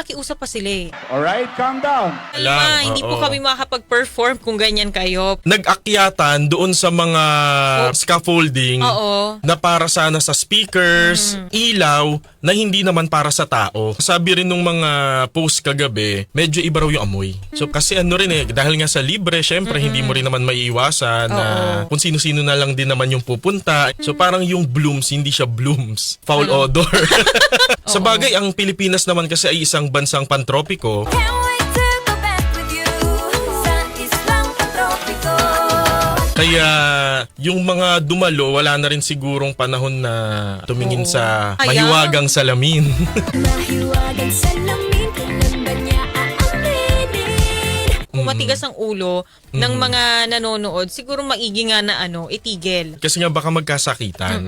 nakiusap pa sila eh. Alright, calm down. Alam ma, hindi po oo. kami makakapag-perform kung ganyan kayo. Nag-akyatan doon sa mga scaffolding Oo. na para sana sa speakers, ilaw, na hindi naman para sa tao. Sabi rin nung mga post kagabi, medyo iba raw yung amoy. So kasi ano rin eh, dahil nga sa libre, syempre hindi mo rin naman maiiwasan na kung sino-sino na lang din naman yung pupunta. So parang yung blooms, hindi siya blooms. Foul odor. sa bagay, ang Pilipinas naman kasi ay isang bansang pantropiko. Kaya yung mga dumalo, wala na rin sigurong panahon na tumingin sa Kaya- mahiwagang salamin. Mahiwagang salamin, kailan ba niya aaminin? Kung matigas ang ulo ng mga nanonood, siguro maigi nga na ano, itigil. Kasi nga baka magkasakitan.